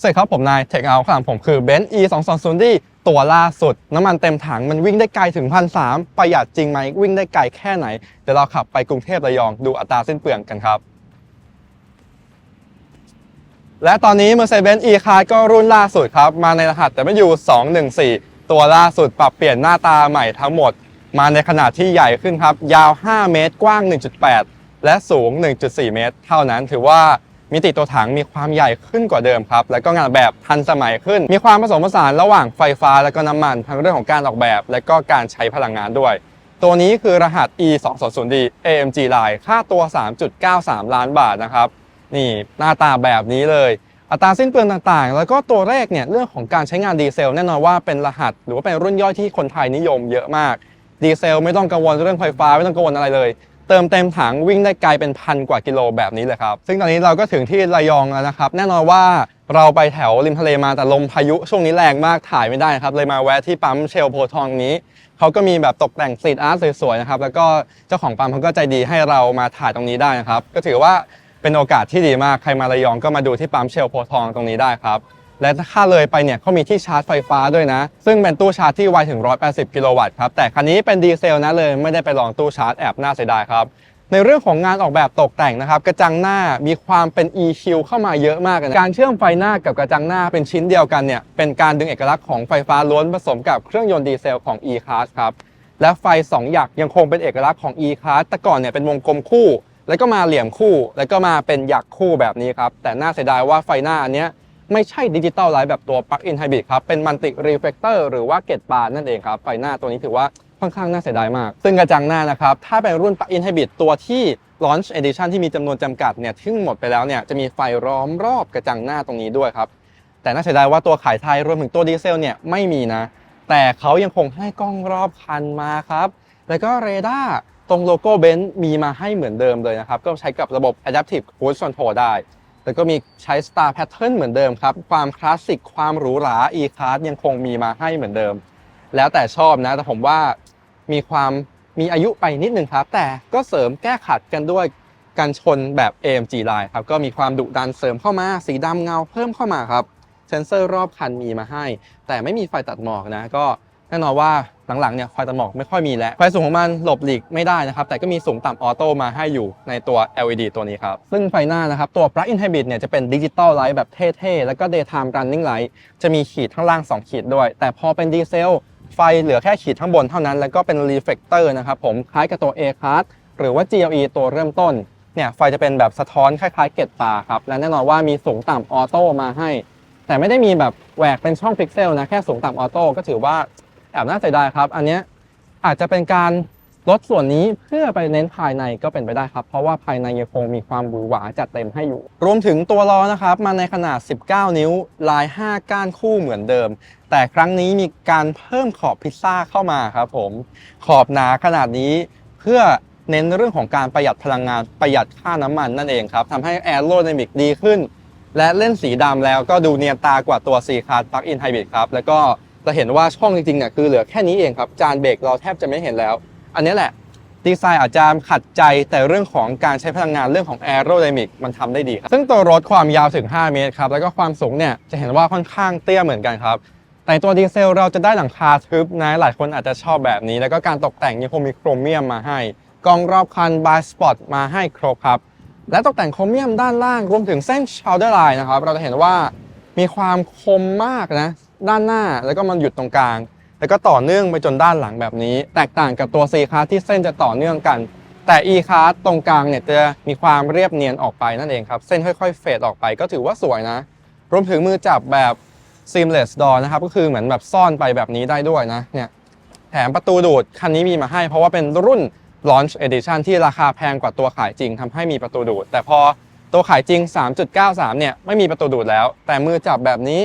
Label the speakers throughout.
Speaker 1: สวัสดีครับ ผมนายเทคเอาข้างหลังผมคือ b e n z e 2 2 0 d ตัวล่าสุด น้ำมันเต็มถังมันวิ่งได้ไกลถึงพันสามประหยัดจริงไหมวิ่งได้ไกลแค่ไหน เดี๋ยวเราขับไปกรุงเทพระยองดูอัตราเส้นเปลืองกันครับ และตอนนี้ Mercedes-Benz E-Class ก็รุ่นล่าสุดครับ มาในรหัส W214 ตัวล่าสุดปรับเปลี่ยนหน้าตาใหม่ทั้งหมด มาในขนาดที่ใหญ่ขึ้นครับยาว 5 เมตร กว้าง 1.8 และสูง 1.4 เมตร เท่านั้นถือว่า มิติตัวถังมีความใหญ่ขึ้นกว่าเดิมครับ และก็งานแบบทันสมัยขึ้น มีความผสมผสานระหว่างไฟฟ้าและก็น้ำมันทั้งเรื่องของการออกแบบ และก็การใช้พลังงานด้วย ตัวนี้คือรหัส E 2 2 0 D AMG Line ค่าตัว 3.93 ล้านบาทนะครับ นี่หน้าตาแบบนี้เลย อัตราสิ้นเปลืองต่างๆ แล้วก็ตัวเลขเนี่ยเรื่องของการใช้งานดีเซลแน่นอนว่าเป็นรหัส หรือว่าเป็นรุ่นย่อยที่คนไทยนิยมเยอะมาก ดีเซลไม่ต้องกังวลเรื่องไฟฟ้าไม่ต้องกังวลอะไรเลย เติมเต็มถังวิ่งได้ไกลเป็นพันกว่ากิโลแบบนี้เลยครับ ซึ่งตอนนี้เราก็ถึงที่ระยองแล้วนะครับ แน่นอนว่าเราไปแถวริมทะเลมาแต่ลมพายุช่วงนี้แรงมากถ่ายไม่ได้ครับ เลยมาแวะที่ปั๊มเชลโพทองนี้ เขาก็มีแบบตกแต่งสตรีทอาร์ตสวยๆนะครับ แล้วก็เจ้าของปั๊มเขาก็ใจดีให้เรามาถ่ายตรงนี้ได้นะครับ ก็ถือว่าเป็นโอกาสที่ดีมาก ใครมาระยองก็มาดูที่ปั๊มเชลโพทองตรงนี้ได้ครับ และถ้าเลยไปเนี่ยเขามีที่ชาร์จไฟฟ้าด้วยนะ ซึ่งเป็นตู้ชาร์จที่ไวถึง 180 กิโลวัตต์ครับ แต่คันนี้เป็นดีเซลนะเลยไม่ได้ไปลองตู้ชาร์จแอบน่าเสียดายครับ ในเรื่องของงานออกแบบตกแต่งนะครับ กระจังหน้ามีความเป็น EQ เข้ามาเยอะมากนะการเชื่อมไฟหน้ากับกระจังหน้าเป็นชิ้นเดียวกันเนี่ยเป็นการดึงเอกลักษณ์ของไฟฟ้าล้วนผสมกับเครื่องยนต์ดีเซลของ E-Class ครับและไฟ 2 หยักยังคงเป็นเอกลักษณ์ของ E-Class แต่ก่อนเนี่ยเป็นวงกลมคู่ แล้วก็มาเหลี่ยมคู่ แล้วก็มาเป็นหยักคู่แบบนี้ครับแต่น่าเสียดายว่าไฟหน้าอันเนี้ย ไม่ใช่ดิจิตอลไลท์แบบตัว Plug-in Hybrid ครับ เป็นมันติรีเฟล c เตอร์หรือว่าเกตบาร์นั่นเองครับ ไฟหน้าตัวนี้ถือว่าค่อนข้างน่าเสียดายมาก ซึ่งกระจังหน้านะครับ ถ้าเป็นรุ่น Plug-in Hybrid ตัวที่ Launch Edition ที่มีจำนวนจำกัดเนี่ยที่หมดไปแล้วเนี่ยจะมีไฟล้อมรอบกระจังหน้าตรงนี้ด้วยครับ แต่น่าเสียดายว่าตัวขายไทยรวมถึงตัวดีเซลเนี่ยไม่มีนะ แต่เขายังคงให้กล้องรอบคันมาครับ แล้วก็เรดาร์ตรงโลโก้เบนซ์มีมาให้เหมือนเดิมเลยนะครับ ก็ใช้กับระบบ Adaptive Cruise Control ได้ แล้วก็มีใช้ Star Pattern เหมือนเดิมครับ ความคลาสสิกความหรูหรา E-Class ยังคงมีมาให้เหมือนเดิม แล้วแต่ชอบนะ แต่ผมว่ามีความมีอายุไปนิดนึงครับ แต่ก็เสริมแก้ขัดกันด้วยการชนแบบ AMG Line ครับ ก็มีความดุดันเสริมเข้ามา สีดำเงาเพิ่มเข้ามาครับ เซนเซอร์รอบคันมีมาให้ แต่ไม่มีไฟตัดหมอกนะ ก็แน่นอนว่า หลังๆเนี่ยไฟตัดหมอกไม่ค่อยมีแล้วไฟสูงของมันหลบหลีกไม่ได้นะครับแต่ก็มีสูงต่ำออโต้มาให้อยู่ในตัว LED ตัวนี้ครับซึ่งไฟหน้านะครับตัว Plug-in Hybrid เนี่ยจะเป็นดิจิตอลไลท์แบบเท่ๆแล้วก็ Daytime Running Light จะมีขีดข้างล่าง 2 ขีดด้วย แต่พอเป็นดีเซลไฟเหลือแค่ขีดข้างบนเท่านั้น แล้วก็เป็น reflector นะครับผมคล้ายกับตัว A-Class หรือว่า GLE ตัวเริ่มต้นเนี่ยไฟจะเป็นแบบสะท้อนคล้ายๆ เกล็ดตาครับและแน่นอนว่ามีสูงต่ำออโต้มาให้ แต่ไม่ได้มีแบบแหวกเป็นช่องพิกเซลนะแค่สูงต่ำออโต้ก็ถือว่า แอบน่าเสียดายครับ อันเนี้ยอาจจะเป็นการลดส่วนนี้เพื่อไปเน้นภายในก็เป็นไปได้ครับ เพราะว่าภายในยังคงมีความหวือหวาจัดเต็มให้อยู่ รวมถึงตัวล้อนะครับ มาในขนาด 19 นิ้ว ลาย 5 ก้านคู่เหมือนเดิม แต่ครั้งนี้มีการเพิ่มขอบพิซซ่าเข้ามาครับผม ขอบหนาขนาดนี้เพื่อเน้นเรื่องของการประหยัดพลังงานประหยัดค่าน้ำมันนั่นเองครับทำให้แอโร d y นมิกดีขึ้น และเล่นสีดำแล้วก็ดูเนียนตากว่าตัว C Class Plug-in Hybrid ครับแล้วก็ จะเห็นว่าช่องจริงๆเนี่ยคือเหลือแค่นี้เองครับ จานเบรกเราแทบจะไม่เห็นแล้ว อันนี้แหละดีไซน์อาจจะขัดใจแต่เรื่องของการใช้พลังงานเรื่องของ Aerodynamic มันทำได้ดีครับ ซึ่งตัวรถความยาวถึง 5 เมตรครับ แล้วก็ความสูงเนี่ยจะเห็นว่าค่อนข้างเตี้ยเหมือนกันครับ แต่ตัวดีเซลเราจะได้หลังคาทึบนะหลายคนอาจจะชอบแบบนี้ แล้วก็การตกแต่งยังคงมีโครเมียมมาให้กล้องรอบคันบายสปอตมาให้ครบครับและตกแต่งโครเมียมด้านล่างรวมถึงเส้นชาวเดอร์ไลน์นะครับเราจะเห็นว่า มีความคมมากนะด้านหน้าแล้วก็มันหยุดตรงกลาง แล้วก็ต่อเนื่องไปจนด้านหลังแบบนี้ แตกต่างกับตัว C Class ที่เส้นจะต่อเนื่องกัน แต่ E Class ตรงกลางเนี่ยจะมีความเรียบเนียนออกไปนั่นเองครับ เส้นค่อยๆ เฟดออกไปก็ถือว่าสวยนะ รวมถึงมือจับแบบ seamless door นะครับก็คือเหมือนแบบซ่อนไปแบบนี้ได้ด้วยนะเนี่ยแถมประตูดูดคันนี้มีมาให้ เพราะว่าเป็นรุ่น launch edition ที่ราคาแพงกว่าตัวขายจริงทำให้มีประตูดูด แต่พอ ตัวขายจริง 3.93 เนี่ยไม่มีประตูดูดแล้ว แต่มือจับแบบนี้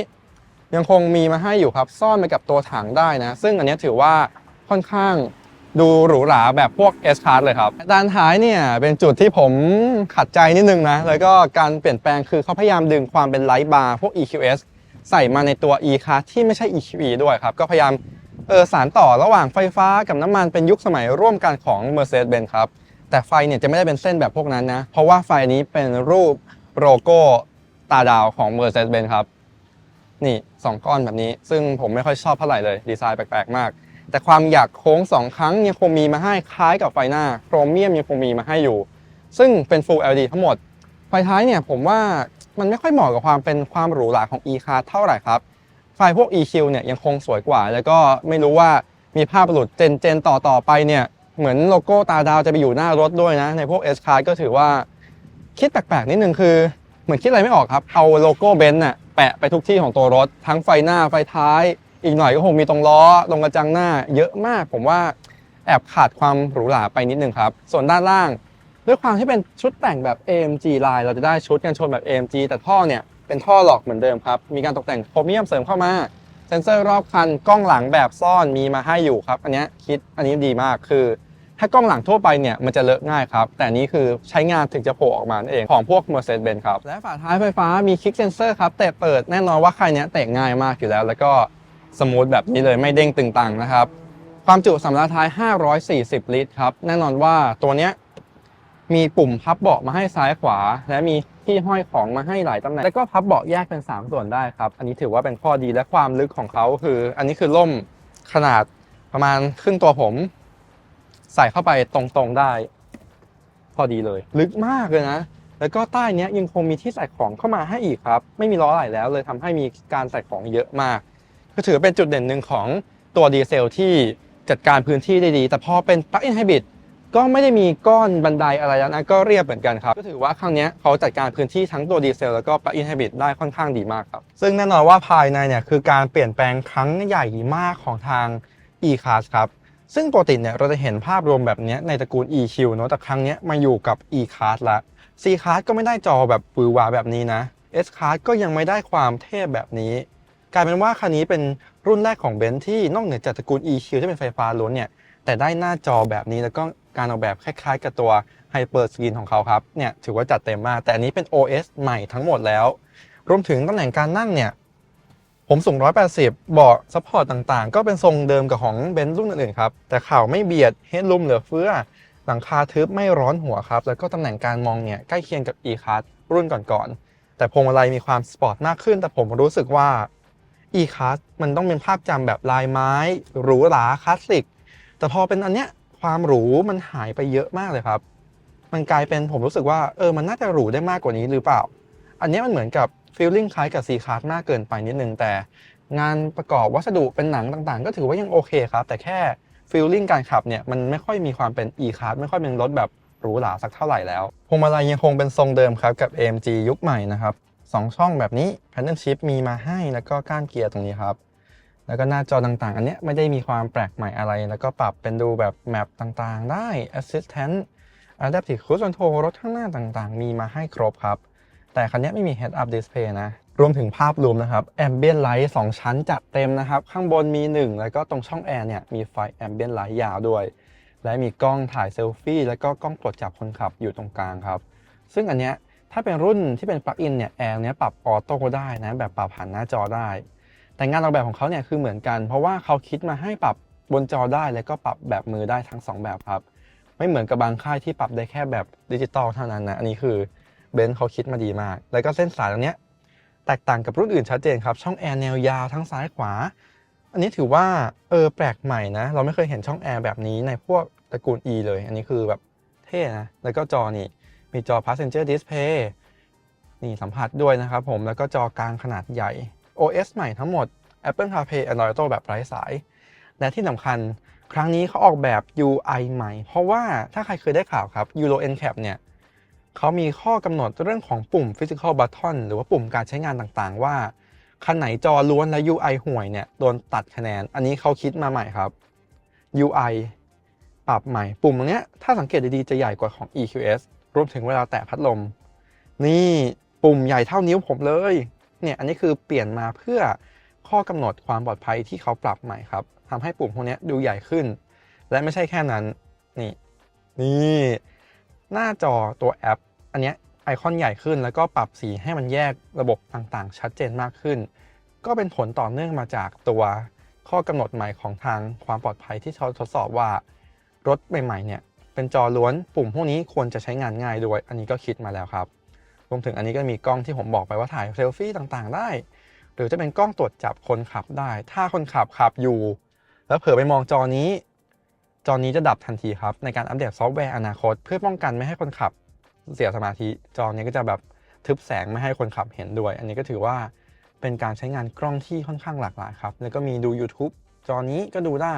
Speaker 1: ยังคงมีมาให้อยู่ครับ ซ่อนไปกับตัวถังได้นะ ซึ่งอันนี้ถือว่าค่อนข้างดูหรูหราแบบพวก S Class เลยครับ ด้านท้ายเนี่ยเป็นจุดที่ผมขัดใจนิดนึงนะ แล้วก็การเปลี่ยนแปลงคือเขาพยายามดึงความเป็นไลท์บาร์พวก EQS ใส่มาในตัว E Class ที่ไม่ใช่ EQE ด้วยครับ ก็พยายามเออสารต่อระหว่างไฟฟ้ากับน้ำมันเป็นยุคสมัยร่วมกันของ Mercedes-Benz ครับ แต่ไฟเนี่ยจะไม่ได้เป็นเส้นแบบพวกนั้นนะ เพราะว่าไฟนี้เป็นรูปโลโก้ตาดาวของ Mercedes-Benz ครับ นี่สองก้อนแบบนี้ ซึ่งผมไม่ค่อยชอบเท่าไหร่เลย ดีไซน์แปลกๆ มาก แต่ความอยากโค้งสองครั้งยังคงมีมาให้คล้ายกับไฟหน้าโครเมียมยังคงมีมาให้อยู่ ซึ่งเป็น Full LED ทั้งหมด ไฟท้ายเนี่ยผมว่ามันไม่ค่อยเหมาะกับความเป็นความหรูหราของ e-car เท่าไหร่ครับ ไฟพวก EQ เนี่ยยังคงสวยกว่า แล้วก็ไม่รู้ว่ามีภาพหลุดเจนเจนต่อต่อไปเนี่ย เหมือนโลโก้ตาดาวจะไปอยู่หน้ารถด้วยนะ ในพวก S Card ก็ถือว่าคิดแปลกๆ นิดนึงคือ เหมือนคิดอะไรไม่ออกครับ เอาโลโก้เบนซ์น่ะแปะไปทุกที่ของตัวรถ ทั้งไฟหน้าไฟท้าย อีกหน่อยก็คงมีตรงล้อตรงกระจังหน้า เยอะมาก ผมว่าแอบขาดความหรูหราไปนิดนึงครับ ส่วนด้านล่าง ด้วยความที่เป็นชุดแต่งแบบ AMG line เราจะได้ชุดกันชนแบบ AMG แต่ท่อเนี่ยเป็นท่อหลอกเหมือนเดิมครับ มีการตกแต่งโครเมียมเสริมเข้ามา เซ็นเซอร์รอบคันกล้องหลังแบบซ่อนมีมาให้อยู่ครับ อันนี้คิดอันนี้ดีมากคือ ถ้ากล้องหลังทั่วไปเนี่ยมันจะเลอะง่ายครับ แต่นี้คือใช้งานถึงจะโผล่ออกมาเองของพวก Mercedes-Benz ครับ และฝาท้ายไฟฟ้ามีคลิกเซนเซอร์ครับ แต่เปิดแน่นอนว่าคันเนี้ยเตะง่ายมากอยู่แล้ว แล้วก็สมูทแบบนี้เลยไม่เด้งตึงตังนะครับความจุสำหรับท้าย 540 ลิตรครับ แน่นอนว่าตัวเนี้ยมีปุ่มพับเบาะมาให้ซ้ายขวา และมีที่ห้อยของมาให้หลายตำแหน่ง แล้วก็พับเบาะแยกเป็น 3 ส่วนได้ครับ อันนี้ถือว่าเป็นข้อดีและความลึกของเขาคือ อันนี้คือล่มขนาดประมาณครึ่งตัวผม ใส่เข้าไปตรงๆได้ พอดีเลย ลึกมากเลยนะแล้วก็ใต้นี้ยังคงมีที่ใส่ของเข้ามาให้อีกครับ ไม่มีล้อไหลแล้วเลยทำให้มีการใส่ของเยอะมากก็ถือเป็นจุดเด่นหนึ่งของตัวดีเซลที่จัดการพื้นที่ได้ดี แต่พอเป็น Plug-in Hybrid ก็ไม่ได้มีก้อนบันไดอะไรแล้วนะก็เรียบเหมือนกันครับ ก็ถือว่าครั้งนี้เขาจัดการพื้นที่ทั้งตัวดีเซลแล้วก็ Plug-in Hybrid ได้ค่อนข้างดีมากครับ ซึ่งแน่นอนว่าภายในเนี่ยคือการเปลี่ยนแปลงครั้งใหญ่มากของทาง e-class ครับ ซึ่งปกติเนี่ยเราจะเห็นภาพรวมแบบนี้ในตระกูล EQ เนอะแต่ครั้งนี้มาอยู่กับ e-class ละ C-class ก็ไม่ได้จอแบบปือวาแบบนี้นะ S-class ก็ยังไม่ได้ความเทพแบบนี้ กลายเป็นว่าคันนี้เป็นรุ่นแรกของเบนซ์ที่นอกเหนือจากตระกูล EQ ที่เป็นไฟฟ้าล้วนเนี่ยแต่ได้หน้าจอแบบนี้แล้วก็การออกแบบคล้ายๆ กับตัว Hyper Screen ของเขาครับเนี่ยถือว่าจัดเต็มมาก แต่อันนี้เป็น OS ใหม่ทั้งหมดแล้ว รวมถึงตำแหน่งการนั่งเนี่ย ผมสูง 180 เบาะซัพพอร์ตต่างๆ ก็เป็นทรงเดิมกับของเบนซ์รุ่นอื่นๆครับ แต่ข่าวไม่เบียดเฮดลุมเหลือเฟือ หลังคาทึบไม่ร้อนหัวครับ แล้วก็ตำแหน่งการมองเนี่ยใกล้เคียงกับ e-class รุ่นก่อนๆ แต่พวงมาลัยมีความสปอร์ตมากขึ้น แต่ผมรู้สึกว่า e-class มันต้องเป็นภาพจำแบบลายไม้หรูหราคลาสสิก แต่พอเป็นอันเนี้ยความหรูมันหายไปเยอะมากเลยครับ มันกลายเป็นผมรู้สึกว่าเออมันน่าจะหรูได้มากกว่านี้หรือเปล่า อันเนี้ยมันเหมือนกับ ฟีลลิ่งคล้ายกับ C class มากเกินไปนิดนึงแต่ งานประกอบวัสดุเป็นหนังต่างๆ ก็ถือว่ายังโอเคครับ แต่แค่ฟีลลิ่งการขับเนี่ยมันไม่ค่อยมีความเป็น E class ไม่ค่อยเป็นรถแบบหรูหราสักเท่าไหร่แล้วพวงมาลัยยังคงเป็นทรงเดิมครับกับ AMG ยุคใหม่นะครับสองช่องแบบนี้ Paddle Shift มีมาให้แล้วก็ก้านเกียร์ตรงนี้ครับแล้วก็หน้าจอต่างๆ อันเนี้ยไม่ได้มีความแปลกใหม่อะไร แล้วก็ปรับเป็นดูแบบแมปต่างๆ ได้ Assistant Adaptive Cruise Control รถข้างหน้าต่างๆ มีมาให้ครบครับ แต่คันนี้ไม่มี Head Up Display นะ รวมถึงภาพรวมนะครับ Ambient Light 2 ชั้นจัดเต็มนะครับ ข้างบนมี 1 แล้วก็ตรงช่องแอร์เนี่ยมีไฟ Ambient Light ยาวด้วย และมีกล้องถ่ายเซลฟี่แล้วก็กล้องตรวจจับคนขับอยู่ตรงกลางครับ ซึ่งอันเนี้ยถ้าเป็นรุ่นที่เป็นปลั๊กอินเนี่ยแอร์เนี้ยปรับออโต้ได้นะแบบปรับผ่านหน้าจอได้ แต่งานออกแบบของเขาเนี่ยคือเหมือนกัน เพราะว่าเขาคิดมาให้ปรับบนจอได้แล้วก็ปรับแบบมือได้ทั้ง 2 แบบครับ ไม่เหมือนกับบางค่ายที่ปรับได้แค่แบบดิจิตอลเท่านั้นนะอันนี้คือ เบนซ์เขาคิดมาดีมาก แล้วก็เส้นสายตรงนี้แตกต่างกับรุ่นอื่นชัดเจนครับ ช่องแอร์แนวยาวทั้งซ้ายขวา อันนี้ถือว่าเออแปลกใหม่นะ เราไม่เคยเห็นช่องแอร์แบบนี้ในพวกตระกูล E เลย อันนี้คือแบบเท่นะ แล้วก็จอนี่ มีจอ passenger display นี่สัมผัสด้วยนะครับผม แล้วก็จอกลางขนาดใหญ่ OS ใหม่ทั้งหมด Apple CarPlay Android Auto แบบไร้สาย และที่สำคัญครั้งนี้เขาออกแบบ UI ใหม่ เพราะว่าถ้าใครเคยได้ข่าวครับ Euro NCAP เนี่ย เขามีข้อกำหนดเรื่องของปุ่ม Physical Button หรือว่าปุ่มการใช้งานต่างๆ ว่าคันไหนจอล้วนและ UI ห่วยเนี่ยโดนตัดคะแนน อันนี้เขาคิดมาใหม่ครับ UI ปรับใหม่ ปุ่มตรงเนี้ยถ้าสังเกตดีๆ จะใหญ่กว่าของ EQS รวมถึงเวลาแตะพัดลม นี่ปุ่มใหญ่เท่านิ้วผมเลย เนี่ยอันนี้คือเปลี่ยนมาเพื่อข้อกำหนดความปลอดภัยที่เขาปรับใหม่ครับทำให้ปุ่มพวกนี้ดูใหญ่ขึ้น และไม่ใช่แค่นั้น นี่ นี่ หน้าจอตัวแอป อันเนี้ยไอคอนใหญ่ขึ้นแล้วก็ปรับสีให้มันแยกระบบต่างๆ ชัดเจนมากขึ้น ก็เป็นผลต่อเนื่องมาจากตัวข้อกำหนดใหม่ของทางความปลอดภัยที่เขาทดสอบว่ารถใหม่ๆเนี่ยเป็นจอล้วนปุ่มพวกนี้ควรจะใช้งานง่ายด้วย อันนี้ก็คิดมาแล้วครับ รวมถึงอันนี้ก็มีกล้องที่ผมบอกไปว่าถ่ายเซลฟี่ต่างๆ ได้ หรือจะเป็นกล้องตรวจจับคนขับได้ ถ้าคนขับขับอยู่ แล้วเผลอไปมองจอนี้ จอนี้จะดับทันทีครับในการอัปเดตซอฟต์แวร์อนาคต เพื่อป้องกันไม่ให้คนขับเสียสมาธิ จอนี้ก็จะแบบทึบแสงไม่ให้คนขับเห็นด้วย อันนี้ก็ถือว่าเป็นการใช้งานกล้องที่ค่อนข้างหลากหลายครับ แล้วก็มีดู YouTube จอนี้ก็ดูได้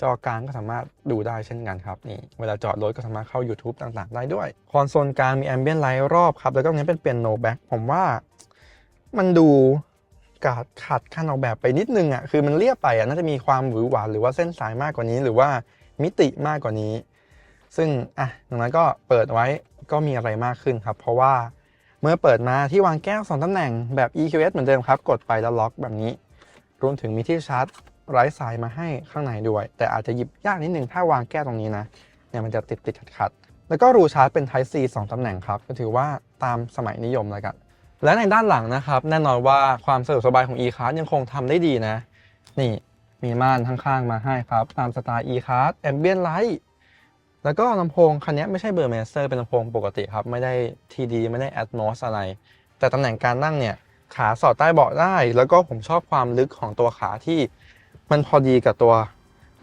Speaker 1: จอกลางก็สามารถดูได้เช่นกันครับนี่เวลาจอดรถก็สามารถเข้า YouTube ต่างๆ ได้ด้วย คอนโซลกลางมีแอมเบียนไลท์รอบครับ แล้วก็ตรงนี้เป็นเปียโนแบ็กผมว่ามันดูขาดขาดการออกแบบไปนิดนึงอะคือมันเรียบไปอะน่าจะมีความหวือหวาหรือว่าเส้นสายมากกว่านี้หรือว่า มิติมากกว่านี้ ซึ่งอะดังนั้นก็เปิดไว้ก็มีอะไรมากขึ้นครับ เพราะว่าเมื่อเปิดมาที่วางแก้ว 2ตำแหน่งแบบ EQS เหมือนเดิมครับ กดไปแล้วล็อกแบบนี้ รวมถึงมีที่ชาร์จไร้สายมาให้ข้างในด้วย แต่อาจจะหยิบยากนิดนึงถ้าวางแก้วตรงนี้นะเนี่ยมันจะติดติดขัดขัดๆแล้วก็รูชาร์จเป็น Type C 2ตำแหน่งครับ ก็ถือว่าตามสมัยนิยมแล้วกันและในด้านหลังนะครับ แน่นอนว่าความสะดวกสบายของ e-card ยังคงทำได้ดีนะ นี่ มีม่านข้างๆมาให้ครับ ตามสไตล์ e-card ambient light แล้วก็ลำโพงคันนี้ไม่ใช่เบอร์เมเซอร์เป็นลำโพงปกติครับ ไม่ได้ TD ไม่ได้ Atmos อะไร แต่ตำแหน่งการนั่งเนี่ยขาสอดใต้เบาะได้ แล้วก็ผมชอบความลึกของตัวขาที่มันพอดีกับตัว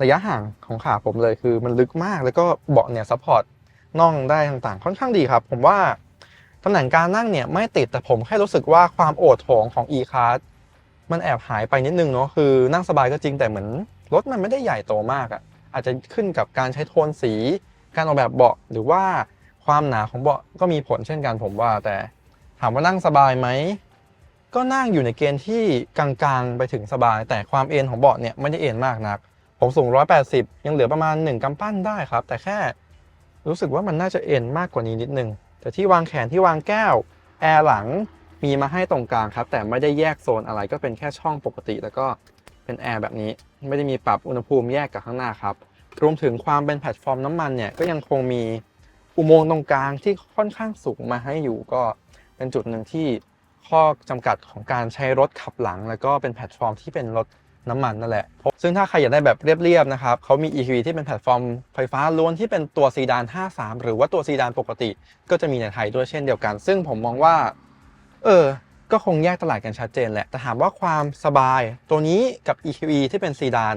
Speaker 1: ระยะห่างของขาผมเลยคือมันลึกมาก แล้วก็เบาะเนี่ยซัพพอร์ตน่องได้ต่างๆ ค่อนข้างดีครับ ผมว่าตำแหน่งการนั่งเนี่ยไม่ติดแต่ผมแค่รู้สึกว่าความโอดโถงของ e-card มันแอบหายไปนิดนึงเนาะคือนั่งสบายก็จริงแต่เหมือนรถมันไม่ได้ใหญ่โตมากอะ่ะอาจจะขึ้นกับการใช้โทนสี การออกแบบเบาะหรือว่าความหนาของเบาะก็มีผลเช่นกันผมว่าแต่ถามว่านั่งสบายไหมก็นั่งอยู่ในเกณฑ์ที่กลางๆไปถึงสบาย แต่ความเอ็นของเบาะเนี่ยไม่ได้เอ็นมากนัก ผมสูง 180 ยังเหลือประมาณ 1กำปั้นได้ครับ แต่แค่รู้สึกว่ามันน่าจะเอ็นมากกว่านี้นิดนึง แต่ที่วางแขนที่วางแก้ว แอร์หลัง มีมาให้ตรงกลางครับ แต่ไม่ได้แยกโซนอะไรก็เป็นแค่ช่องปกติ แล้วก็เป็นแอร์แบบนี้ ไม่ได้มีปรับอุณหภูมิแยกกับข้างหน้าครับ รวมถึงความเป็นแพลตฟอร์มน้ำมันเนี่ยก็ยังคงมีอุโมงค์ตรงกลางที่ค่อนข้างสูงมาให้อยู่ก็เป็นจุดหนึ่งที่ข้อจำกัดของการใช้รถขับหลัง แล้วก็เป็นแพลตฟอร์มที่เป็นรถน้ำมันนั่นแหละ ซึ่งถ้าใครอยากได้แบบเรียบๆนะครับเขามี EQV ที่เป็นแพลตฟอร์มไฟฟ้าล้วนที่เป็นตัวซีดาน 53 หรือว่าตัวซีดานปกติ ก็จะมีในไทยด้วยเช่นเดียวกัน ซึ่งผมมองว่า เออ ก็คงแยกตลาดกันชัดเจนแหละ แต่ถามว่าความสบายตัวนี้กับ EQV ที่เป็นซีดาน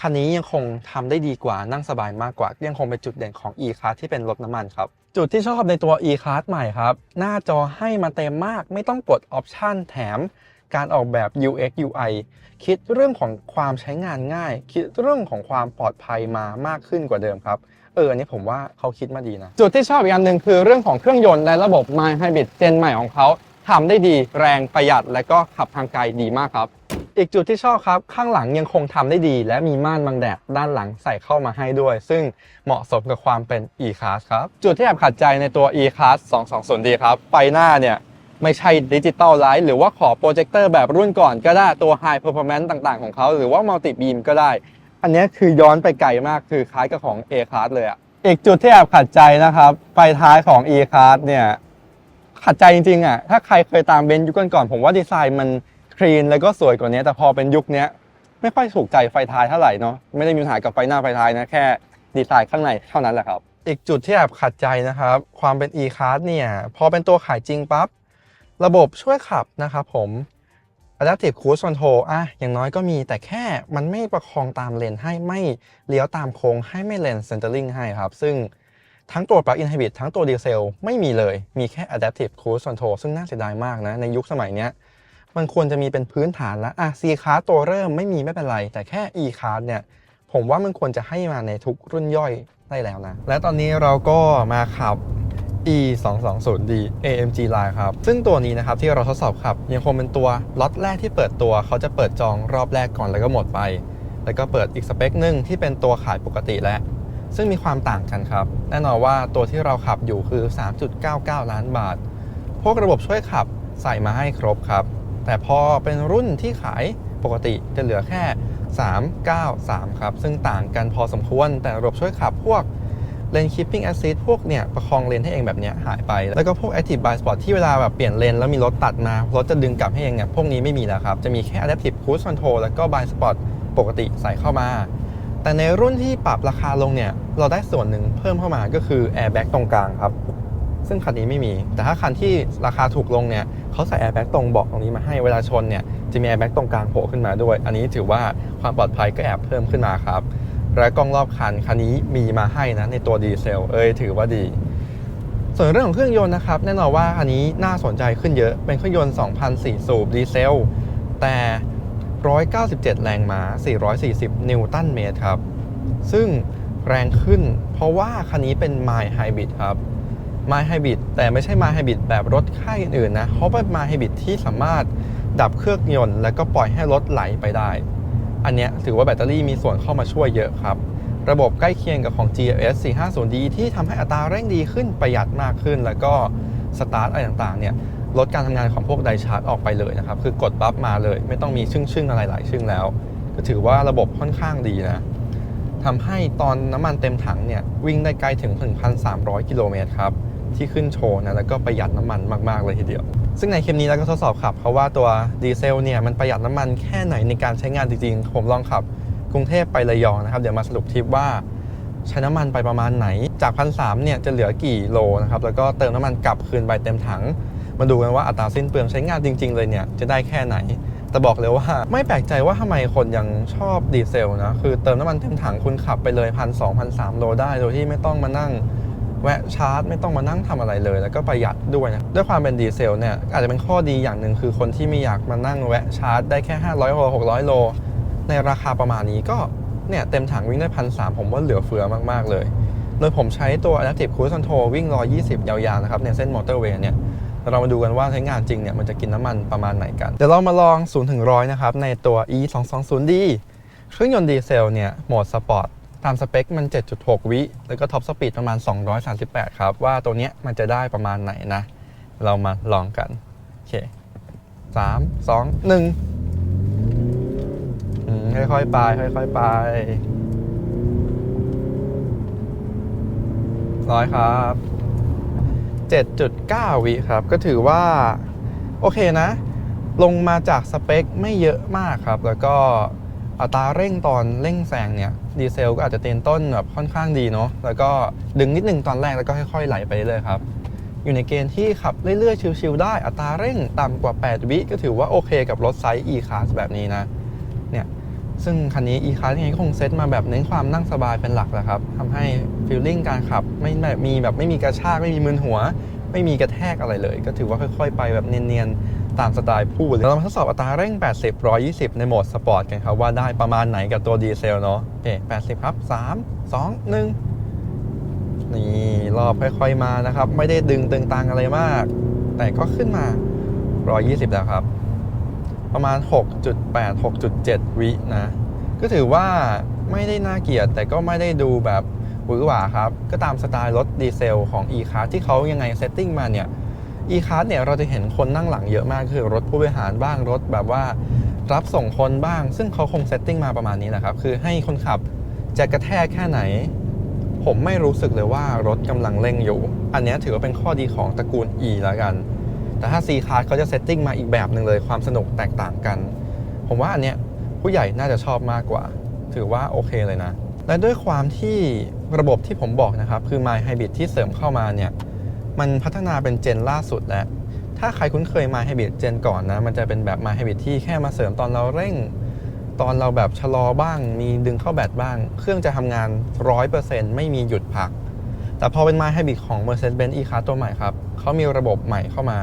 Speaker 1: คันนี้ยังคงทำได้ดีกว่านั่งสบายมากกว่า ยังคงเป็นจุดเด่นของ e-class ที่เป็นรถน้ำมันครับ จุดที่ชอบในตัว e-class ใหม่ครับ หน้าจอให้มาเต็มมากไม่ต้องกดออปชันแถม การออกแบบ UX UI คิดเรื่องของความใช้งานง่าย คิดเรื่องของความปลอดภัยมามากขึ้นกว่าเดิมครับเอออันนี้ผมว่าเขาคิดมาดีนะ จุดที่ชอบอีกอันหนึ่งคือเรื่องของเครื่องยนต์และระบบ My Hybrid เจนใหม่ของเขา ทำได้ดีแรงประหยัดและก็ขับทางไกลดีมากครับ อีกจุดที่ชอบครับ ข้างหลังยังคงทำได้ดี และมีม่านบังแดดด้านหลังใส่เข้ามาให้ด้วย ซึ่งเหมาะสมกับความเป็น e-class ครับ จุดที่แอบขัดใจในตัว e-class 220D ครับไฟหน้าเนี่ยไม่ใช่ดิจิตอลไลท์หรือว่าขอโปรเจคเตอร์แบบรุ่นก่อนก็ได้ตัว High Performance ต่างๆของเขา หรือว่า Multi Beam ก็ได้ อันนี้คือย้อนไปไกลมากคือคล้ายกับของ A Class เลยอะอีกจุดที่แอบขัดใจนะครับ ไฟท้ายของ E Class เนี่ย ขัดใจจริงๆอะถ้าใครเคยตามเบนซ์ยุคก่อนๆผมว่าดีไซน์มันคลีนแล้วก็สวยกว่านี้ แต่พอเป็นยุคนี้ไม่ค่อยถูกใจไฟท้ายเท่าไหร่เนาะไม่ได้มีปัญหากับไฟหน้าไฟท้ายนะแค่ดีไซน์ข้างในเท่านั้นแหละครับ อีกจุดที่แอบขัดใจนะครับ ความเป็น e-card เนี่ยพอเป็นตัวขายจริงปั๊บระบบช่วยขับนะครับผม Adaptive Cruise Control อะอย่างน้อยก็มีแต่แค่มันไม่ประคองตามเลนให้ไม่เลี้ยวตามโค้งให้ไม่เลน centering ให้ครับ ซึ่ง ทั้งตัว Plug-in Hybrid ทั้งตัวดีเซลไม่มีเลย มีแค่ Adaptive Cruise Control ซึ่งน่าเสียดายมากนะ ในยุคสมัยนี้มันควรจะมีเป็นพื้นฐานแล้วอะ C Card ตัวเริ่มไม่มีไม่เป็นไร แต่แค่ E Card เนี่ย ผมว่ามันควรจะให้มาในทุกรุ่นย่อยได้แล้วนะ และตอนนี้เราก็มาขับ e 2 2 0 d AMG Line ครับ ซึ่งตัวนี้นะครับที่เราทดสอบขับ ยังคงเป็นตัวล็อตแรกที่เปิดตัว เขาจะเปิดจองรอบแรกก่อนแล้วก็หมดไป แล้วก็เปิดอีกสเปคหนึ่งที่เป็นตัวขายปกติแล้ว ซึ่งมีความต่างกันครับ แน่นอนว่าตัวที่เราขับอยู่คือ 3.99 ล้านบาท พวกระบบช่วยขับใส่มาให้ครบครับ แต่พอเป็นรุ่นที่ขายปกติจะเหลือแค่ 393 ครับ ซึ่งต่างกันพอสมควร แต่ระบบช่วยขับพวก Lane Keeping Assist พวกเนี่ยประคองเลนให้เองแบบเนี้ยหายไป แล้วก็พวก Active Blind Spot ที่เวลาแบบเปลี่ยนเลนแล้วมีรถตัดมา รถจะดึงกลับให้เองเนี่ยพวกนี้ไม่มีแล้วครับ จะมีแค่ Adaptive Cruise Control แล้วก็ Blind Spot ปกติใส่เข้ามา แต่ในรุ่นที่ปรับราคาลงเนี่ย เราได้ส่วนหนึ่งเพิ่มเข้ามาก็คือ Airbag ตรงกลางครับ ซึ่งคันนี้ไม่มี แต่ถ้าคันที่ราคาถูกลงเนี่ยเขาใส่แอร์แบ็กตรงเบาะตรงนี้มาให้เวลาชนเนี่ยจะมีแอร์แบ็กตรงกลางโผล่ขึ้นมาด้วย อันนี้ถือว่าความปลอดภัยก็แอบเพิ่มขึ้นมาครับ และกล้องรอบคันคันนี้มีมาให้นะในตัวดีเซล เอ้ยถือว่าดี ส่วนเรื่องของเครื่องยนต์นะครับแน่นอนว่าคันนี้น่าสนใจขึ้นเยอะเป็นเครื่องยนต์ 2,004 สูบดีเซล แต่ 197 แรงม้า 440 นิวตันเมตรครับ ซึ่งแรงขึ้นเพราะว่าคันนี้เป็น My Hybrid ครับ My Hybrid แต่ไม่ใช่ My Hybrid แบบรถค่ายอื่นๆนะเขาเป็น My Hybrid ที่สามารถดับเครื่องยนต์ แล้วก็ปล่อยให้รถไหลไปได้ อันเนี้ยถือว่าแบตเตอรี่มีส่วนเข้ามาช่วยเยอะครับ ระบบใกล้เคียงกับของ GLS 450D ที่ทำให้อัตราเร่งดีขึ้นประหยัดมากขึ้น แล้วก็สตาร์ทอะไรต่างๆเนี่ย ลดการทำงานของพวกไดชาร์จออกไปเลยนะครับ คือกดปั๊บมาเลย ไม่ต้องมีชึ่งชึ่งๆอะไรหลายชึ่งแล้ว ก็ถือว่าระบบค่อนข้างดีนะทำให้ตอนน้ำมันเต็มถังเนี่ยวิ่งได้ไกลถึง 1,300 กิโลเมตรครับ ที่ขึ้นโชว์นะแล้วก็ประหยัดน้ำมันมาก ๆ เลยทีเดียว ซึ่งในคลิปนี้เราก็ทดสอบขับ เพราะว่าตัวดีเซลเนี่ยมันประหยัดน้ำมันแค่ไหนในการใช้งานจริง ๆ ผมลองขับกรุงเทพไประยองนะครับ เดี๋ยวมาสรุปทริปว่าใช้น้ำมันไปประมาณไหน จากพันสเนี่ยจะเหลือกี่โลนะครับ แล้วก็เติมน้ำมันกลับคืนไปเต็มถัง มาดูกันว่าอัตราสิ้นเปลืองใช้งานจริง ๆ เลยเนี่ยจะได้แค่ไหน แต่บอกเลยว่าไม่แปลกใจว่าทำไมคนยังชอบดีเซลนะคือเติมน้ำมันเต็มถังคุณขับไปเลยพันสองพันสามโลได้โดยที่ไม่ต้องมานั่งแวะชาร์จไม่ต้องมานั่งทำอะไรเลย แล้วก็ประหยัดด้วยนะด้วยความเป็นดีเซลเนี่ยอาจจะเป็นข้อดีอย่างหนึ่งคือคนที่ไม่อยากมานั่งแวะชาร์จได้แค่ 500โล600 โล ในราคาประมาณนี้ก็เนี่ยเต็มถังวิ่งได้พันสามผมว่าเหลือเฟือมาก ๆ เลย โดยผมใช้ตัว Adaptive Cruise Control วิ่ง 120 ยาวๆ นะครับในเส้นมอเตอร์เวย์เนี่ย เรามาดูกันว่าใช้งานจริงเนี่ยมันจะกินน้ำมันประมาณไหนกัน เดี๋ยวเรามาลอง 0 ถึง 100 นะครับ ในตัว e 2 2 0 d เครื่องยนต์ดีเซลเนี่ยโหมดสปอร์ตตามสเปคมัน 7.6 วิ แล้วก็ท็อปสปีดประมาณ 238 ครับ ว่าตัวเนี้ยมันจะได้ประมาณไหนนะ เรามาลองกัน โอเค 3 2 1อืมค่อยๆ ไป ค่อย ๆ ไปร้อยครับ 7.9 วิครับ ก็ถือว่า โอเคนะ ลงมาจากสเปคไม่เยอะมากครับ แล้วก็อัตราเร่งตอนเร่งแซงเนี่ยดีเซลก็อาจจะเต้นต้นแบบค่อนข้างดีเนาะแล้วก็ดึงนิดนึงตอนแรกแล้วก็ค่อย ๆ ไหลไปเลยครับ อยู่ในเกณฑ์ที่ขับเรื่อยๆ ชิวๆได้อัตราเร่งต่ำกว่า 8 วิก็ถือว่าโอเคกับรถไซส์ E-Class แบบนี้นะ ซึ่งคันนี้ e-class ยังไงก็คงเซตมาแบบเน้นความนั่งสบายเป็นหลักแหละครับทำให้ฟีลลิ่งการขับไม่แบบมีแบบไม่มีกระชากไม่มีมึนหัว ไม่มีกระแทกอะไรเลย ก็ถือว่าค่อยๆ ไปแบบเนียนๆ ตามสไตล์ผู้เลยเรามาทดสอบอัตราเร่ง 80 120 ในโหมดสปอร์ตกันครับ ว่าได้ประมาณไหนกับตัวดีเซลเนาะโอเค80 ครับ 3 2 1 นี่ รอบค่อยๆมานะครับ ไม่ได้ดึงตึงตังอะไรมาก แต่ก็ขึ้นมา 120 แล้วครับ ประมาณ 6.8 6.7 วินะ ก็ถือว่าไม่ได้น่าเกลียดแต่ก็ไม่ได้ดูแบบหวือหวาครับ ก็ตามสไตล์รถดีเซลของ e-class ที่เขายังไงเซตติ้งมาเนี่ย e-class เนี่ยเราจะเห็นคนนั่งหลังเยอะมากคือรถผู้บริหารบ้างรถแบบว่ารับส่งคนบ้าง ซึ่งเขาคงเซตติ้งมาประมาณนี้แหละครับ คือให้คนขับจะกระแทกแค่ไหน ผมไม่รู้สึกเลยว่ารถกำลังเร่งอยู่ อันนี้ถือว่าเป็นข้อดีของตระกูล E แล้วกัน แต่ถ้า C Class เขาจะเซตติ้งมาอีกแบบหนึ่งเลยความสนุกแตกต่างกัน ผมว่าอันเนี้ยผู้ใหญ่น่าจะชอบมากกว่า ถือว่าโอเคเลยนะ และด้วยความที่ระบบที่ผมบอกนะครับ คือ My Hybrid ที่เสริมเข้ามาเนี่ย มันพัฒนาเป็นเจนล่าสุดแล้ว ถ้าใครคุ้นเคย My Hybrid เจนก่อนนะ มันจะเป็นแบบ My Hybrid ที่แค่มาเสริมตอนเราเร่ง ตอนเราแบบชะลอบ้าง มีดึงเข้าแบตบ้าง เครื่องจะทำงาน 100%ไม่มีหยุดพัก แต่พอเป็น My Hybrid ของ Mercedes-Benz E-Class ตัวใหม่ครับเขามีระบบใหม่เข้ามา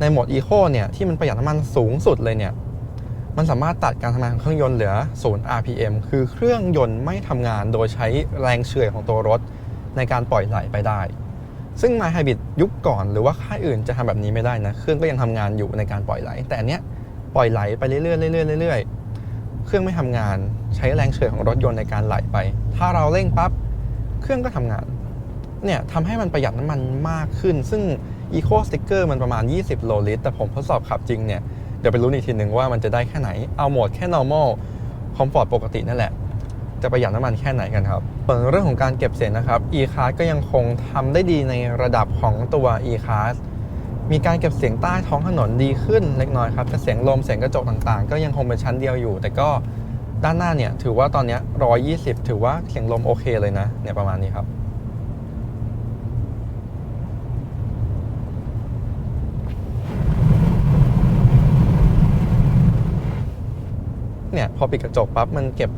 Speaker 1: ในโหมด Eco เนี่ยที่มันประหยัดน้ำมันสูงสุดเลยเนี่ยมันสามารถตัดการทำงานของเครื่องยนต์เหลือ 0 RPM คือเครื่องยนต์ไม่ทำงานโดยใช้แรงเฉื่อยของตัวรถในการปล่อยไหลไปได้ ซึ่ง My Hybrid ยุคก่อนหรือว่าค่ายอื่นจะทำแบบนี้ไม่ได้นะ เครื่องก็ยังทำงานอยู่ในการปล่อยไหล แต่อันเนี้ยปล่อยไหลไปเรื่อยๆเรื่อยๆเรื่อยๆเครื่องไม่ทำงานใช้แรงเฉื่อยของรถยนต์ในการไหลไป ถ้าเราเร่งปั๊บเครื่องก็ทำงานเนี่ยทำให้มันประหยัดน้ำมันมากขึ้น ซึ่ง Eco Sticker มันประมาณ 20 โลลิตร แต่ผมทดสอบขับจริงเนี่ย เดี๋ยวไปรู้อีกทีหนึ่งว่ามันจะได้แค่ไหน เอาโหมดแค่ normal comfort ปกตินั่นแหละ จะประหยัดน้ำมันแค่ไหนกันครับส่วนเรื่องของการเก็บเสียงนะครับ e-class ก็ยังคงทำได้ดีในระดับของตัว e-class มีการเก็บเสียงใต้ท้องถนนดีขึ้นเล็กน้อยครับแต่เสียงลมเสียงกระจกต่างๆ ก็ยังคงเป็นชั้นเดียวอยู่ แต่ก็ด้านหน้าเนี่ยถือว่าตอนนี้120 ถือว่าเสียงลมโอเคเลยนะเนี่ยประมาณนี้ครับ พอปิดกระจกปั๊บมันเก็บ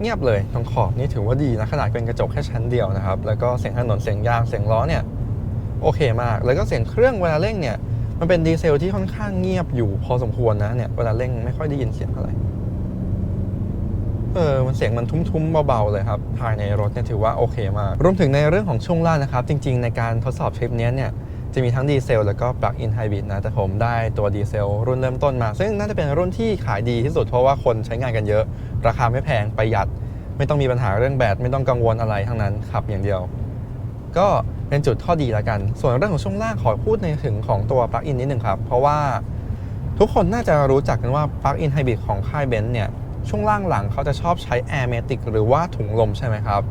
Speaker 1: เงียบเลยตรงขอบนี่ถือว่าดีนะขนาดเป็นกระจกแค่ชั้นเดียวนะครับ แล้วก็เสียงถนนเสียงยางเสียงล้อเนี่ยโอเคมาก แล้วก็เสียงเครื่องเวลาเร่งเนี่ยมันเป็นดีเซลที่ค่อนข้างเงียบอยู่พอสมควรนะเนี่ยเวลาเร่งไม่ค่อยได้ยินเสียงอะไรเออมันเสียงมันทุ้มๆเบาๆเลยครับภายในรถเนี่ยถือว่าโอเคมากรวมถึงในเรื่องของช่วงล่างนะครับ จริง ๆ ในการทดสอบทริปนี้เนี่ย จะมีทั้งดีเซลแล้วก็ปลั๊กอินไฮบริดนะ แต่ผมได้ตัวดีเซลรุ่นเริ่มต้นมา ซึ่งน่าจะเป็นรุ่นที่ขายดีที่สุดเพราะว่าคนใช้งานกันเยอะ ราคาไม่แพงประหยัด ไม่ต้องมีปัญหาเรื่องแบตไม่ต้องกังวลอะไรทั้งนั้นขับอย่างเดียว ก็เป็นจุดข้อดีละกัน ส่วนเรื่องของช่วงล่างขอพูดในถึงของตัวปลั๊กอินนิดหนึ่งครับเพราะว่าทุกคนน่าจะรู้จักกันว่าปลั๊กอินไฮบริดของค่ายเบนซ์เนี่ยช่วงล่างหลังเขาจะชอบใช้ Air m a t i c หรือว่าถุงลมใช่ไหมครับ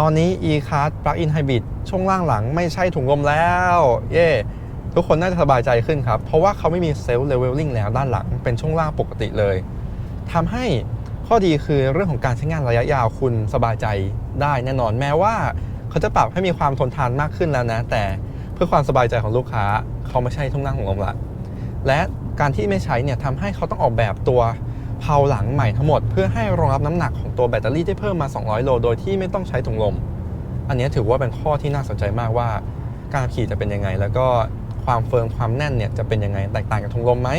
Speaker 1: ตอนนี้ e-card plug-in hybrid ช่วงล่างหลังไม่ใช่ถุงลมแล้ว เย่ทุกคนน่าจะสบายใจขึ้นครับ เพราะว่าเขาไม่มี self leveling แล้วด้านหลังเป็นช่วงล่างปกติเลยทำให้ข้อดีคือเรื่องของการใช้งานระยะยาวคุณสบายใจได้แน่นอนแม้ว่า เขาจะปรับให้มีความทนทานมากขึ้นแล้วนะ แต่เพื่อความสบายใจของลูกค้า เขาไม่ใช่ช่วงล่างของลมละและการที่ไม่ใช้เนี่ยทำให้เขาต้องออกแบบตัว เพาหลังใหม่ทั้งหมด เพื่อให้รองรับน้ำหนักของตัวแบตเตอรี่ได้เพิ่มมา 200 โล โดยที่ไม่ต้องใช้ถุงลม อันนี้ถือว่าเป็นข้อที่น่าสนใจมากว่า การขี่จะเป็นยังไง แล้วก็ความเฟิร์มความแน่นเนี่ยจะเป็นยังไงแตกต่างกับถุงลมไหม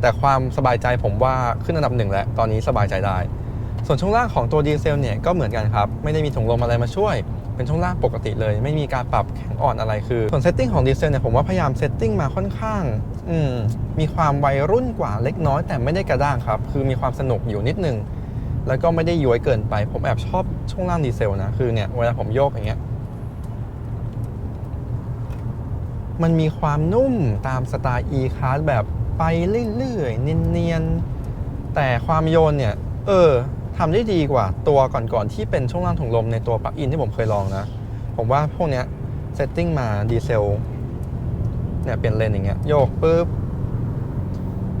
Speaker 1: แต่ความสบายใจผมว่าขึ้นอันดับหนึ่งแล้วตอนนี้สบายใจได้ ส่วนช่วงล่างของตัวดีเซลเนี่ยก็เหมือนกันครับไม่ได้มีถุงลมอะไรมาช่วย เป็นช่วงล่างปกติเลย ไม่มีการปรับแข็งอ่อนอะไรคือ ส่วนเซตติ้งของดีเซลเนี่ยผมว่าพยายามเซตติ้งมาค่อนข้างอืมมีความวัยรุ่นกว่าเล็กน้อย แต่ไม่ได้กระด้างครับ คือมีความสนุกอยู่นิดนึง แล้วก็ไม่ได้ย้วยเกินไป ผมแอบชอบช่วงล่างดีเซลนะคือเนี่ยเวลาผมโยกอย่างเงี้ยมันมีความนุ่มตามสไตล์ e-card แบบไปเรื่อยๆ เนียนๆ แต่ความโยนเนี่ย เออ ทำได้ดีกว่าตัวก่อนๆที่เป็นช่วงล่างถุงลมในตัวปลั๊กอินที่ผมเคยลองนะ ผมว่าพวกเนี้ยเซตติ้งมาดีเซลเนี่ยเปลี่ยนเลนอย่างเงี้ยโยกปุ๊บ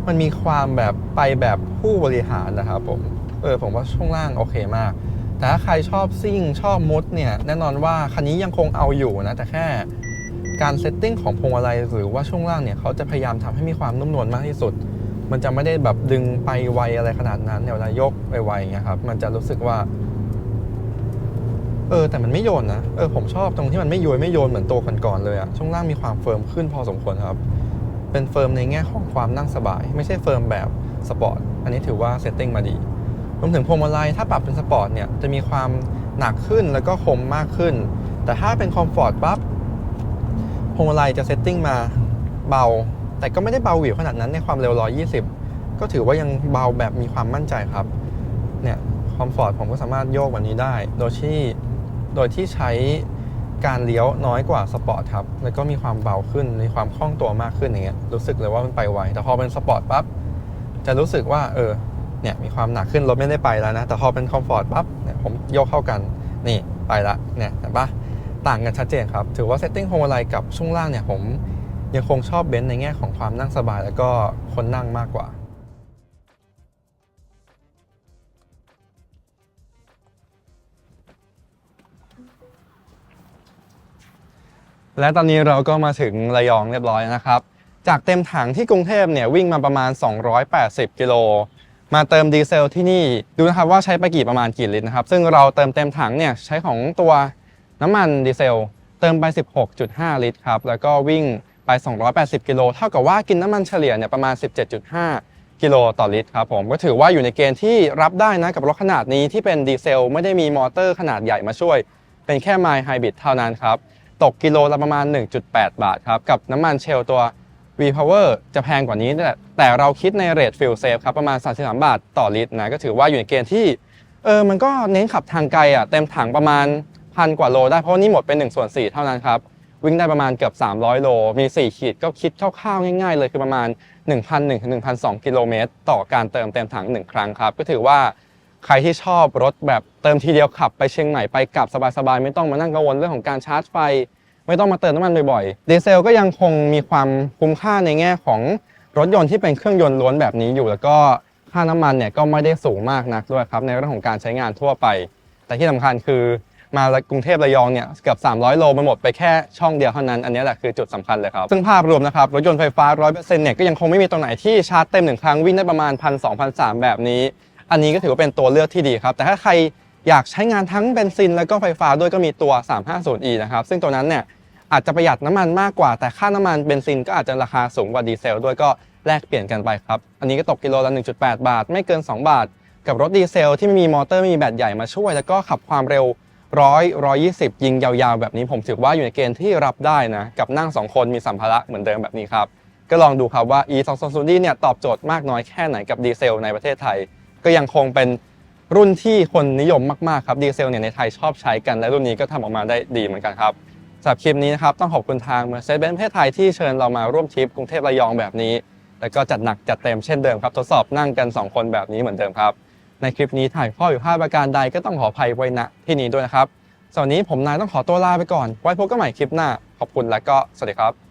Speaker 1: มันมีความแบบไปแบบผู้บริหารนะครับผมเออผมว่าช่วงล่างโอเคมาก แต่ถ้าใครชอบซิ่งชอบมุดเนี่ยแน่นอนว่าคันนี้ยังคงเอาอยู่นะ แต่แค่การเซตติ้งของพวงมาลัยหรือว่าช่วงล่างเนี่ยเขาจะพยายามทำให้มีความนุ่มนวลมากที่สุด มันจะไม่ได้แบบดึงไปไวอะไรขนาดนั้นเนี่ยเวลายกไวๆอย่างเงี้ยครับ มันจะรู้สึกว่า เออ แต่มันไม่โยนนะ เออ ผมชอบตรงที่มันไม่โยนไม่โยนเหมือนตัวก่อนๆเลยอะช่วงล่างมีความเฟิร์มขึ้นพอสมควรครับ เป็นเฟิร์มในแง่ของความนั่งสบาย ไม่ใช่เฟิร์มแบบสปอร์ต อันนี้ถือว่าเซตติ้งมาดีรวมถึงพวงมาลัยถ้าปรับเป็นสปอร์ตเนี่ยจะมีความหนักขึ้นแล้วก็คมมากขึ้น แต่ถ้าเป็นคอมฟอร์ตปั๊บพวงมาลัยจะเซตติ้งมาเบา แต่ก็ไม่ได้เบาหวิวขนาดนั้นในความเร็ว 120 ก็ถือว่ายังเบาแบบมีความมั่นใจครับ เนี่ยคอมฟอร์ตผมก็สามารถโยกแบบนี้ได้ โดยที่ โดยที่ใช้การเลี้ยวน้อยกว่าสปอร์ตครับ แล้วก็มีความเบาขึ้น มีความคล่องตัวมากขึ้นอย่างเงี้ย รู้สึกเลยว่ามันไปไว แต่พอเป็นสปอร์ตปั๊บ จะรู้สึกว่า เออ เนี่ย มีความหนักขึ้น รถไม่ได้ไปแล้วนะ แต่พอเป็นคอมฟอร์ตปั๊บ เนี่ย ผมโยกเข้ากัน นี่ ไปละ เนี่ย เห็นปะต่างกันชัดเจนครับ ถือว่าเซตติ้งพวงมาลัยกับช่วงล่างเนี่ยผม ยังคงชอบเบนซ์ในแง่ของความนั่งสบายแล้วก็คนนั่งมากกว่า และตอนนี้เราก็มาถึงระยองเรียบร้อยนะครับ จากเต็มถังที่กรุงเทพเนี่ยวิ่งมาประมาณ 280 กิโล มาเติมดีเซลที่นี่ดูนะครับว่าใช้ไปกี่ประมาณกี่ลิตรนะครับ ซึ่งเราเติมเต็มถังเนี่ยใช้ของตัวน้ำมันดีเซลเติมไป 16.5 ลิตรครับ แล้วก็วิ่ง 280 กิโล เท่ากับว่ากินน้ำมันเฉลี่ยเนี่ยประมาณ 17.5 กิโลต่อลิตรครับผม ก็ถือว่าอยู่ในเกณฑ์ที่รับได้นะกับรถขนาดนี้ที่เป็นดีเซลไม่ได้มีมอเตอร์ขนาดใหญ่มาช่วย เป็นแค่ไมล์ไฮบริดเท่านั้นครับ ตกกิโลละประมาณ 1.8 บาทครับ กับน้ำมันเชลตัว V Power จะแพงกว่านี้แต่แต่เราคิดในเรทฟิลเซฟครับประมาณ 33 บาทต่อลิตรนะก็ถือว่าอยู่ในเกณฑ์ที่เออมันก็เน้นขับทางไกลอะเต็มถังประมาณพันกว่าโลได้เพราะว่านี่หมดเป็น1ส่วน4เท่านั้นครับ วิ่งได้ประมาณเกือบ 300 โล มี 4 ขีดก็คิดคร่าวๆง่ายๆ เลยคือประมาณ 1,001ถึง1,002 กิโลเมตร ต่อการเติมเต็มถัง 1 ครั้งครับ ก็ถือว่าใครที่ชอบรถแบบเติมทีเดียวขับไปเชียงใหม่ไปกลับสบายๆ ไม่ต้องมานั่งกังวลเรื่องของการชาร์จไฟ ไม่ต้องมาเติมน้ำมันบ่อยๆ ดีเซลก็ยังคงมีความคุ้มค่าในแง่ของรถยนต์ที่เป็นเครื่องยนต์ล้วนแบบนี้อยู่ แล้วก็ค่าน้ำมันเนี่ยก็ไม่ได้สูงมากนักด้วยครับในเรื่องของการใช้งานทั่วไป แต่ที่สำคัญคือ มากรุงเทพระยองเนี่ยเกือบ 300 โลมันหมดไปแค่ช่องเดียวเท่านั้น อันนี้แหละคือจุดสำคัญเลยครับ ซึ่งภาพรวมนะครับ รถยนต์ไฟฟ้า 100%เนี่ยก็ยังคงไม่มีตรงไหนที่ชาร์จเต็มหนึ่งครั้งวิ่งได้ประมาณ1 2 0 0 3แบบนี้ อันนี้ก็ถือว่าเป็นตัวเลือกที่ดีครับ แต่ถ้าใครอยากใช้งานทั้งเบนซิน แล้วก็ไฟฟ้าด้วยก็มีตัว 350e นะครับซึ่งตัวนั้นเนี่ยอาจจะประหยัดน้ำมันมากกว่าแต่ค่าน้ำมันเบนซินก็อาจจะราคาสูงกว่าดีเซลด้วยก็แลกเปลี่ยนกันไปครับ อันนี้ก็ตกกิโลละ 1.8 บาท ไม่เกิน 2 บาท กับรถดีเซลที่ไม่มีมอเตอร์ไม่มีแบตใหญ่มาช่วย แล้วก็ขับความเร็ว 100 120ยิงยาวๆ แบบนี้ผมถือว่าอยู่ในเกณฑ์ที่รับได้นะ กับนั่ง 2 คนมีสัมภาระเหมือนเดิมแบบนี้ครับ ก็ลองดูครับว่า e 2 2 0 d เนี่ยตอบโจทย์มากน้อยแค่ไหนกับดีเซลในประเทศไทย ก็ยังคงเป็นรุ่นที่คนนิยมมากๆครับดีเซลเนี่ยในไทยชอบใช้กัน และรุ่นนี้ก็ทำออกมาได้ดีเหมือนกันครับสำหรับคลิปนี้นะครับต้องขอบคุณทาง Mercedes-Benz ประเทศไทยที่เชิญเรามาร่วมทริปกรุงเทพระยองแบบนี้ แล้วก็จัดหนักจัดเต็มเช่นเดิมครับทดสอบนั่งกัน 2 คนแบบนี้เหมือนเดิมครับ ในคลิปนี้ถ่ายข้อผิดพลาดประการใดก็ต้องขออภัยไว้ณที่นี้ด้วยนะครับสำหรับวันนี้ผมนายต้องขอตัวลาไปก่อน ไว้พบกันใหม่คลิปหน้า ขอบคุณและก็สวัสดีครับ